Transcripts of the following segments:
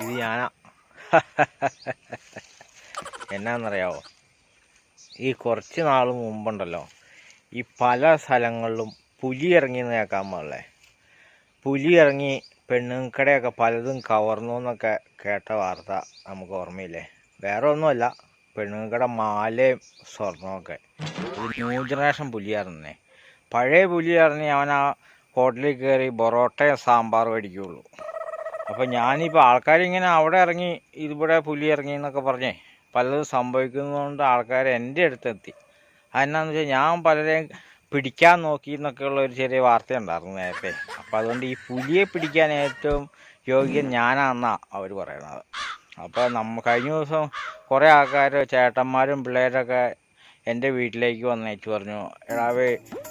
ഇത് ഞാനാ. എന്നാന്നറിയാവോ? ഈ കുറച്ച് നാൾ മുമ്പുണ്ടല്ലോ ഈ പല സ്ഥലങ്ങളിലും പുലി ഇറങ്ങിയെന്ന് കേൾക്കാൻ പാടില്ലേ? പുലി ഇറങ്ങി പെണ്ണുങ്ങക്കടെയൊക്കെ പലതും കവർന്നു എന്നൊക്കെ കേട്ട വാർത്ത നമുക്ക് ഓർമ്മയില്ലേ? വേറെ ഒന്നുമല്ല പെണ്ണുങ്ങടെ മാലയും സ്വർണമൊക്കെ ഒരു ന്യൂ ജനറേഷൻ പുലിയായിരുന്നേ. പഴയ പുലി അറിഞ്ഞ് അവൻ ആ ഹോട്ടലിൽ കയറി പൊറോട്ടയും സാമ്പാർ മേടിക്കുകയുള്ളൂ അപ്പോൾ ഞാനിപ്പോൾ ആൾക്കാരിങ്ങനെ അവിടെ ഇറങ്ങി ഇതിവിടെ പുലി ഇറങ്ങി എന്നൊക്കെ പറഞ്ഞേ പലതും സംഭവിക്കുന്നതുകൊണ്ട് ആൾക്കാർ എന്റെ അടുത്തെത്തി. അതെന്നാന്ന് വെച്ചാൽ ഞാൻ പലരെയും പിടിക്കാൻ നോക്കി എന്നൊക്കെയുള്ള ഒരു ചെറിയ വാർത്ത ഉണ്ടായിരുന്നു നേരത്തെ. അപ്പോൾ അതുകൊണ്ട് ഈ പുലിയെ പിടിക്കാൻ ഏറ്റവും യോഗ്യൻ ഞാനാണെന്നാണ് അവർ പറയണത് അപ്പോൾ നമ്മ കഴിഞ്ഞ ദിവസം കുറേ ആൾക്കാർ ചേട്ടന്മാരും പിള്ളേരൊക്കെ എന്റെ വീട്ടിലേക്ക് വന്നേച്ച് പറഞ്ഞു എടാവേ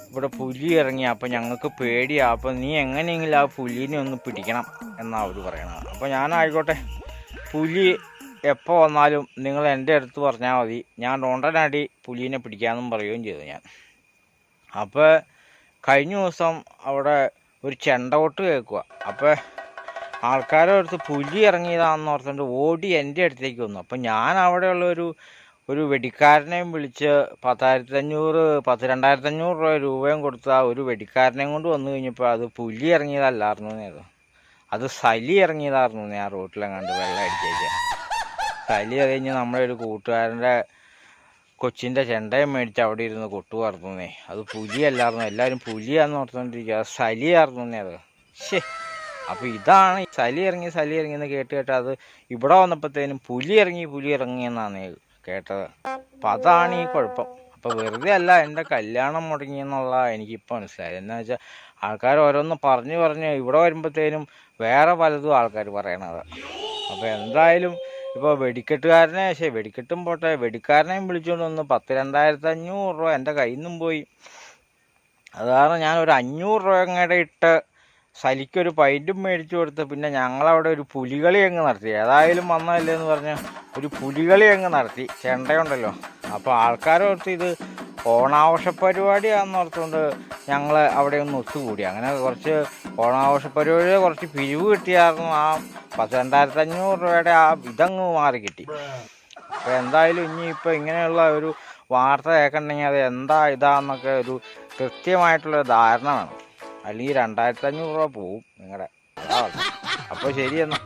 ഇവിടെ പുലി ഇറങ്ങി അപ്പോൾ ഞങ്ങൾക്ക് പേടിയാ. അപ്പോൾ നീ എങ്ങനെയെങ്കിലും ആ പുലിനെ ഒന്ന് പിടിക്കണം എന്നാണ് അവർ പറയണത്. അപ്പോൾ ഞാനായിക്കോട്ടെ. പുലി എപ്പോൾ വന്നാലും നിങ്ങൾ എന്റെ അടുത്ത് പറഞ്ഞാൽ മതി. ഞാൻ ഉടനടി പുലീനെ പിടിക്കാമെന്നും പറയുകയും ചെയ്തു ഞാൻ. അപ്പോൾ കഴിഞ്ഞ ദിവസം അവിടെ ഒരു ചെണ്ടകൊട്ട് കേൾക്കുക അപ്പോൾ ആൾക്കാരുടെ അടുത്ത് പുലി ഇറങ്ങിയതാണെന്ന് ഓർത്തുകൊണ്ട് ഓടി എന്റെ അടുത്തേക്ക് വന്നു. അപ്പം ഞാൻ അവിടെയുള്ള ഒരു ഒരു വെടിക്കാരനെയും വിളിച്ച് പത്തായിരത്തഞ്ഞൂറ് പത്ത് രണ്ടായിരത്തഞ്ഞൂറ് രൂപ രൂപയും കൊടുത്ത ഒരു വെടിക്കാരനെയും കൊണ്ട് വന്നു കഴിഞ്ഞപ്പോൾ അത് പുലി ഇറങ്ങിയതല്ലായിരുന്നു അത് അത് സലി ഇറങ്ങിയതായിരുന്നു ഞാൻ റോട്ടിലെങ്ങാണ്ട് വെള്ളം അടിച്ചേക്ക് സലി കഴിഞ്ഞ് നമ്മുടെ ഒരു കൂട്ടുകാരന്റെ കൊച്ചിന്റെ ചെണ്ടയും മേടിച്ച് അവിടെ ഇരുന്ന് കൊട്ടു പറത്തുന്നേ അത് പുലിയല്ലായിരുന്നു. എല്ലാവരും പുലിയാന്ന് ഓർത്തുകൊണ്ടിരിക്കുക സലിയായിരുന്നു അത്. ശേ അപ്പോൾ ഇതാണ് സലി ഇറങ്ങി സലി ഇറങ്ങി എന്ന് കേട്ട് കേട്ട് അത് ഇവിടെ വന്നപ്പോഴത്തേനും പുലി ഇറങ്ങി പുലി ഇറങ്ങി എന്നാണ് കേട്ടത്. അപ്പം അതാണ് ഈ കുഴപ്പം. അപ്പോൾ വെറുതെ അല്ല എന്റെ കല്യാണം മുടങ്ങിയെന്നുള്ള എനിക്കിപ്പോൾ മനസ്സിലായത് എന്നാ വെച്ചാൽ ആൾക്കാർ ഓരോന്ന് പറഞ്ഞു പറഞ്ഞ് ഇവിടെ വരുമ്പോഴത്തേനും വേറെ പലതും ആൾക്കാർ പറയണത്. അപ്പോൾ എന്തായാലും ഇപ്പോൾ വെടിക്കെട്ടുകാരനെ ശരി വെടിക്കെട്ടും പോട്ടെ. വെടിക്കാരനെയും വിളിച്ചുകൊണ്ട് വന്ന് പത്ത് രണ്ടായിരത്തി അഞ്ഞൂറ് രൂപ എന്റെ കയ്യിൽ നിന്നും പോയി. അത് കാരണം ഞാൻ ഒരു അഞ്ഞൂറ് രൂപ അങ്ങടെ ഇട്ട് സലിക്കൊരു പൈന്റും മേടിച്ചു കൊടുത്ത് പിന്നെ ഞങ്ങളവിടെ ഒരു പുലികളി അങ്ങ് നടത്തി. ഏതായാലും വന്നതല്ലേ എന്ന് പറഞ്ഞ് ഒരു പുലികളി അങ്ങ് നടത്തി. ചെണ്ടയുണ്ടല്ലോ. അപ്പോൾ ആൾക്കാരോർത്ത് ഇത് ഓണാഘോഷ പരിപാടിയാണെന്ന് ഓർത്തുകൊണ്ട് ഞങ്ങൾ അവിടെ ഒന്ന് ഒത്തുകൂടി. അങ്ങനെ കുറച്ച് ഓണാഘോഷ പരിപാടിയിൽ കുറച്ച് പിരിവ് കിട്ടിയായിരുന്നു. ആ പത്ത് രണ്ടായിരത്തി അഞ്ഞൂറ് രൂപയുടെ ആ ഇതങ്ങ് മാറി കിട്ടി. അപ്പോൾ എന്തായാലും ഇനിയിപ്പോൾ ഇങ്ങനെയുള്ള ഒരു വാർത്ത കേൾക്കണമെങ്കിൽ അത് എന്താ ഇതാന്നൊക്കെ ഒരു കൃത്യമായിട്ടുള്ള ധാരണ വേണം. അല്ലെങ്കിൽ രണ്ടായിരത്തി അഞ്ഞൂറ് രൂപ പോവും നിങ്ങളുടെ അപ്പൊ ശരിയെന്നാ.